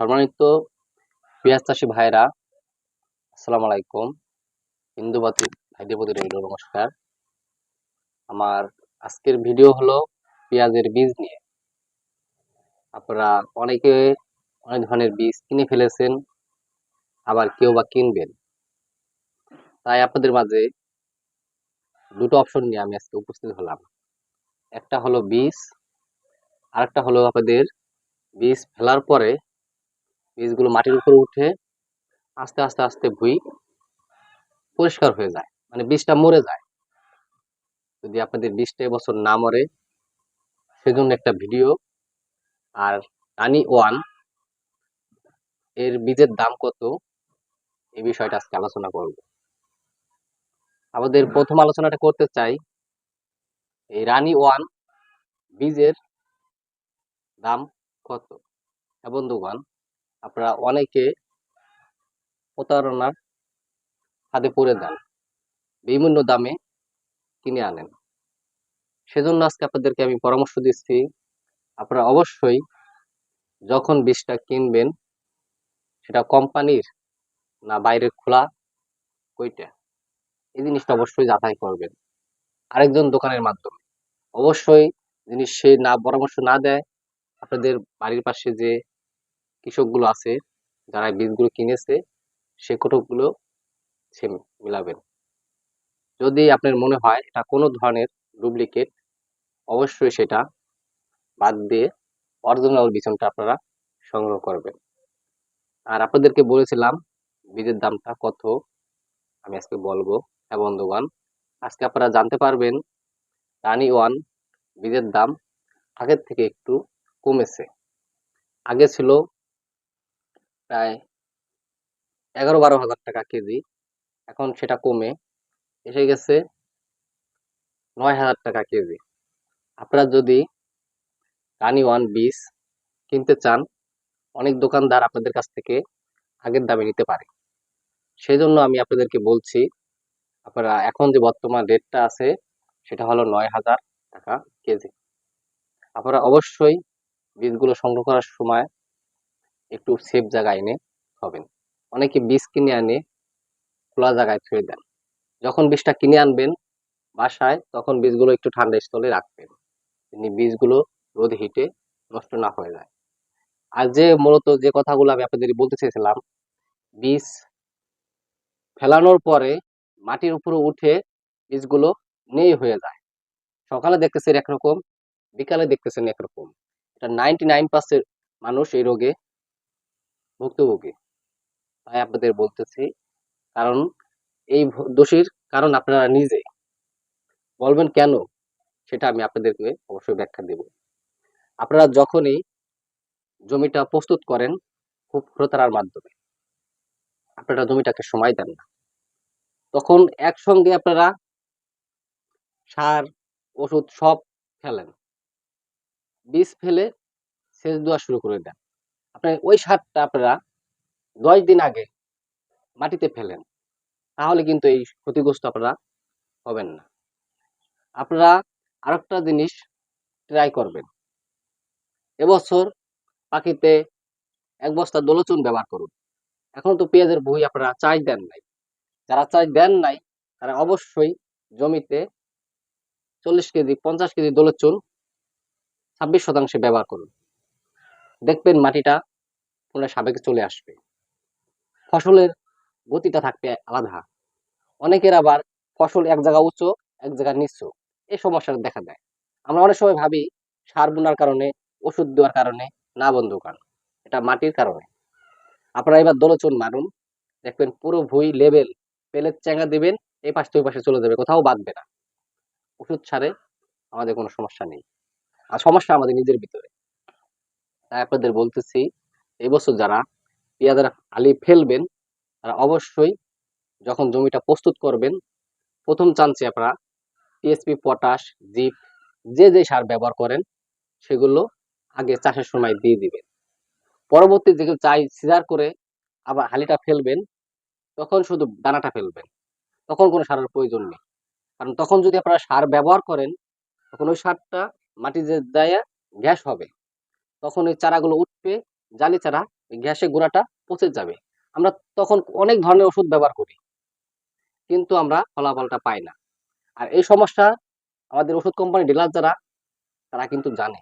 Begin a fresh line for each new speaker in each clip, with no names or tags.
সম্মানিত পেঁয়াজ চাষি ভাইরা, আসসালামু আলাইকুম। হিন্দু ভাতি ভাইদের প্রতি নমস্কার। আমার আজকের ভিডিও হলো পেঁয়াজের বীজ নিয়ে। আপনারা অনেকে অনেক ধরনের বীজ কিনে ফেলেছেন, আবার কেউ বা কিনবেন। তাই আপনাদের মাঝে দুটো অপশন নিয়ে আমি আজকে উপস্থিত হলাম। একটা হলো বীজ, আরেকটা হলো আপনাদের বীজ ফেলার পরে বীজগুলো মাটির উপরে উঠে আস্তে আস্তে আস্তে ভুই পরিষ্কার হয়ে যায়। মানে বীজটা মরে যায়। যদি আপনাদের বীজটা এবছর না মরে, সেজন্য একটা ভিডিও। আর রানি ওয়ান, এর বীজের দাম কত? এই বিষয়টা আজকে আলোচনা করব। আমাদের প্রথম আলোচনাটা করতে চাই, এই রানি ওয়ান বীজের দাম কত? হ্যাঁ বন্ধুগণ আপনারা অনেকে প্রতারণার হাতে পড়ে দেন বিভিন্ন দামে কিনে আনেন। সেজন্য আজকে আপনাদেরকে আমি পরামর্শ দিচ্ছি, আপনারা অবশ্যই যখন বীজটা কিনবেন, সেটা কোম্পানির না বাইরের খোলা কইটা, এই জিনিসটা অবশ্যই যাচাই করবেন আরেকজন দোকানের মাধ্যমে। অবশ্যই জিনিস সে না পরামর্শ না দেয়, আপনাদের বাড়ির পাশে যে কৃষকগুলো আছে, যারা বীজগুলো কিনেছে, সে কটকগুলো সে মিলাবেন। যদি আপনার মনে হয় এটা কোনো ধরনের ডুপ্লিকেট অবশ্যই সেটা বাদ দিয়ে অরিজিনাল বিচনটা আপনারা সংগ্রহ করবেন। আর আপনাদেরকে বলেছিলাম, বীজের দামটা কত? আমি আজকে বলব হ্যাঁ বন্ধুগণ। আজকে আপনারা জানতে পারবেন, রানি ওয়ান বীজের দাম আগের থেকে একটু কমেছে। আগে ছিল প্রায় এগারো বারো হাজার টাকা কেজি। এখন সেটা কমে। এসে গেছে নয় হাজার টাকা কেজি। আপনারা যদি রানি ওয়ান বীজ কিনতে চান, অনেক দোকানদার আপনাদের কাছ থেকে আগের দামে নিতে পারে। সেই জন্য আমি আপনাদেরকে বলছি, আপনারা এখন যে বর্তমান রেটটা আছে, সেটা হলো নয় হাজার টাকা কেজি। আপনারা অবশ্যই বীজগুলো সংগ্রহ করার সময় একটু সেফ জায়গায় এনে হবেন অনেকে বীজ কিনে আনে খোলা জায়গায় ছুঁয়ে দেন। যখন বীজটা কিনে আনবেন বাসায়, তখন বীজগুলো একটু ঠান্ডা স্থলে রাখবেন। তিনি বীজগুলো রোদ হিটে নষ্ট না হয়ে যায়। আর যে মূলত যে কথাগুলো আমি আপনাদের বলতে চেয়েছিলাম, বীজ ফেলানোর পরে মাটির উপরে উঠে বীজগুলো নেই হয়ে যায়। সকালে দেখতেছেন একরকম, বিকালে দেখতেছেন একরকম। এটা নাইনটি নাইন পার্সেন্ট মানুষ এই রোগে ভুক্তভোগী। তাই আপনাদের বলতেছি, কারণ এই দোষীর কারণ আপনারা নিজে বলবেন কেন? সেটা আমি আপনাদেরকে অবশ্যই ব্যাখ্যা দেব। আপনারা যখনই জমিটা প্রস্তুত করেন, খুব প্রতারার মাধ্যমে, আপনারা জমিটাকে সময় দেন না। তখন একসঙ্গে আপনারা সার, ওষুধ সব ফেলেন। বীজ ফেলে সেচ দেওয়া শুরু করে দেন। আপনার ওই সারটা আপনারা দশ দিন আগে মাটিতে ফেলেন, তাহলে কিন্তু এই ক্ষতিগ্রস্ত আপনারা হবেন না। আপনারা আরেকটা জিনিস ট্রাই করবেন। এবছর পাখিতে এক বস্তা দোলচুন ব্যবহার করুন। এখন তো পেঁয়াজের বই আপনারা চাই দেন নাই। যারা চাই দেন নাই, তারা অবশ্যই জমিতে চল্লিশ কেজি, পঞ্চাশ কেজি দোলচুন ছাব্বিশ শতাংশে ব্যবহার করুন। দেখবেন মাটিটা পুনরায় সাবেকে চলে আসবে। ফসলের গতিটা থাকবে আলাদা। অনেকের আবার ফসল এক জায়গা উঁচু এক জায়গা নিচু এই সমস্যাটা দেখা দেয়। আমরা অনেক সময় ভাবি, সার বোনার কারণে, ওষুধ দেওয়ার কারণে না বন্ধ কারণ এটা মাটির কারণে। আপনারা এবার দোলচুন মারুন। দেখবেন পুরো ভুই লেভেল পেলের চ্যাঙ্গা দিবেন, এই পাশ থেকে পাশে চলে যাবে, কোথাও বাঁধবে না। ওষুধ ছাড়ে আমাদের কোনো সমস্যা নেই। আর সমস্যা আমাদের নিজের ভিতরে। তাই আপনাদের বলতেছি, এই বছর যারা পেঁয়াজের আলি ফেলবেন, তারা অবশ্যই যখন জমিটা প্রস্তুত করবেন, প্রথম চান্সে আপনারা টিএসপি পটাশ জিপ যে যে সার ব্যবহার করেন, সেগুলো আগে চাষের সময় দিয়ে দিবেন। পরবর্তী যেগুলো চাই সিজার করে আবার হালিটা ফেলবেন, তখন শুধু দানাটা ফেলবেন, তখন কোনো সারের প্রয়োজন নেই। কারণ তখন যদি আপনারা সার ব্যবহার করেন, তখন ওই সারটা মাটি যে দেয় গ্যাস হবে। তখন ওই চারাগুলো উঠবে, জালি চারা, ওই গ্যাসের গোড়াটা পচে যাবে। আমরা তখন অনেক ধরনের ওষুধ ব্যবহার করি, কিন্তু আমরা ফলাফলটা পাই না। আর এই সমস্যা আমাদের ওষুধ কোম্পানি ডিলার যারা, তারা কিন্তু জানে।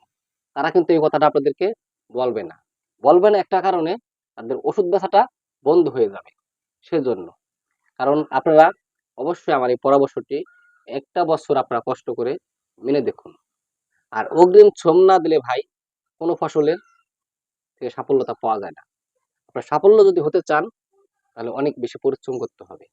তারা কিন্তু এই কথাটা আপনাদেরকে বলবে না। বলবে না একটা কারণে তাদের ওষুধ ব্যথাটা বন্ধ হয়ে যাবে, সেজন্য। কারণ আপনারা অবশ্যই আমার এই পরামর্শটি একটা বছর আপনারা কষ্ট করে মেনে দেখুন। আর অগ্রিম শ্রম না দিলে ভাই কোনো ফসলের থেকে সাফল্যতা পাওয়া যায় না। আপনার সাফল্য যদি হতে চান, তাহলে অনেক বেশি পরিশ্রম করতে হবে।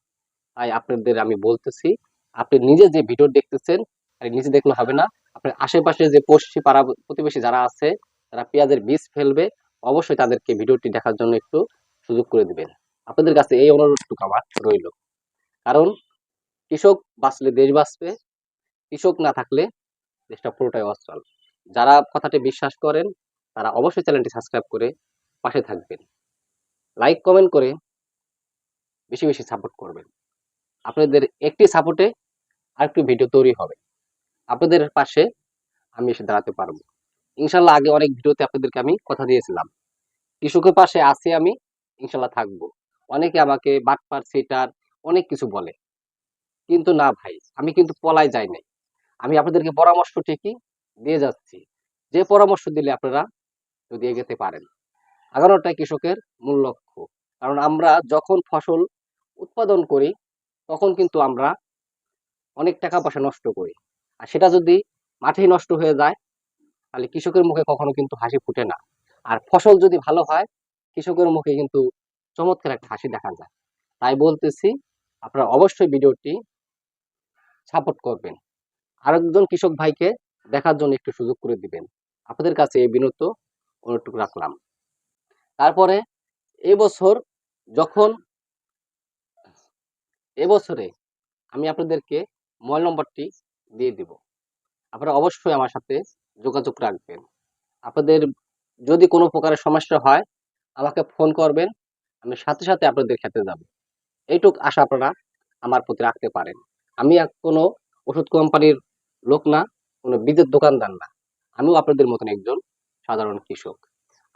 তাই আপনাদের আমি বলতেছি, আপনি নিজে যে ভিডিও দেখতেছেন, আর নিজে দেখলে হবে না। আপনার আশেপাশে যে পড়শি পাড়া প্রতিবেশী যারা আছে, তারা পেঁয়াজের বীজ ফেলবে, অবশ্যই তাদেরকে ভিডিওটি দেখার জন্য একটু সুযোগ করে দিবেন। আপনাদের কাছে এই অনুরোধটুকু আমার রইল। কারণ, কৃষক বাঁচলে দেশ বাঁচবে, কৃষক না থাকলে দেশটা পুরোটাই অচল। যারা কথাটি বিশ্বাস করেন, তারা অবশ্যই চ্যানেলটি সাবস্ক্রাইব করে পাশে থাকবেন। লাইক, কমেন্ট করে বেশি বেশি সাপোর্ট করবেন। আপনাদের একটি সাপোর্টে আরেকটু ভিডিও তৈরি হবে। আপনাদের পাশে আমি এসে দাঁড়াতে পারব। ইনশাল্লাহ আগে অনেক ভিডিওতে আপনাদেরকে আমি কথা দিয়েছিলাম। কৃষকের পাশে আছি আমি ইনশাল্লাহ থাকব। অনেকে আমাকে বাটপার, সেটার অনেক কিছু বলে। কিন্তু না ভাই, আমি কিন্তু পলায় যাই নাই। আমি আপনাদেরকে পরামর্শ ঠিকই দিয়ে যাচ্ছি। যে পরামর্শ দিলে আপনারা যদি এগোতে পারেন। আগানোটাই কৃষকের মূল লক্ষ্য। কারণ আমরা যখন ফসল উৎপাদন করি, তখন কিন্তু আমরা অনেক টাকা পয়সা নষ্ট করি। আর সেটা যদি মাঠেই নষ্ট হয়ে যায়, তাহলে কৃষকের মুখে কখনো কিন্তু হাসি ফুটে না। আর ফসল যদি ভালো হয়, কৃষকের মুখে কিন্তু চমৎকার একটা হাসি দেখা যায়। তাই বলতেছি, আপনারা অবশ্যই ভিডিওটি সাপোর্ট করবেন। আরেকজন কৃষক ভাইকে দেখার জন্য একটু সুযোগ করে দিবেন। আপনাদের কাছে এই বিনত অনুরোধটুকু রাখলাম। তারপরে এবছর যখন এবছরে আমি আপনাদেরকে মোবাইল নম্বরটি দিয়ে দিব। আপনারা অবশ্যই আমার সাথে যোগাযোগ রাখবেন। আপনাদের যদি কোনো প্রকারের সমস্যা হয়, আমাকে ফোন করবেন, আমি সাথে সাথে আপনাদের খেতে যাব। এইটুক আশা আপনারা আমার প্রতি রাখতে পারেন। আমি কোনো ওষুধ কোম্পানির লোক না। কোনো বীজের দোকানদার না। আমিও আপনাদের মতন একজন সাধারণ কৃষক।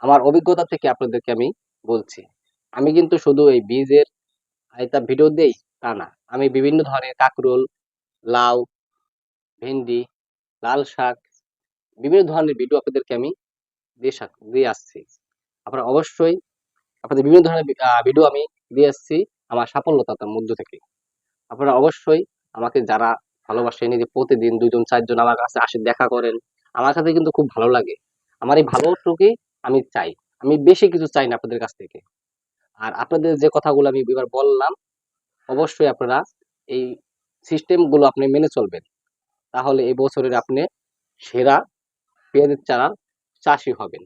আমার অভিজ্ঞতা থেকে আপনাদেরকে আমি বলছি, আমি কিন্তু শুধু এই বীজের এটা ভিডিও দেই তা না, আমি বিভিন্ন ধরনের কাকরোল, লাউ, ভেন্ডি, লাল শাক, বিভিন্ন ধরনের ভিডিও আপনাদেরকে আমি দিয়ে শাক- দিয়ে আসছি। আপনারা অবশ্যই আপনাদের বিভিন্ন ধরনের ভিডিও আমি দিয়ে আসছি আমার সাফল্যতার মধ্য থেকে। আপনারা অবশ্যই আমাকে যারা ভালোবাসেন এই যে প্রতিদিন দুজন চারজন আমার কাছে আসে, দেখা করেন। আমার কাছে কিন্তু খুব ভালো লাগে। আমার এই ভালোটুকুই আমি চাই। আমি বেশি কিছু চাই না আপনাদের কাছ থেকে। আর আপনাদের যে কথাগুলো আমি এবার বললাম, অবশ্যই আপনারা এই সিস্টেমগুলো আপনি মেনে চলবেন। তাহলে এই বছরের আপনি সেরা পেঁয়াজের চারা চাষি হবেন।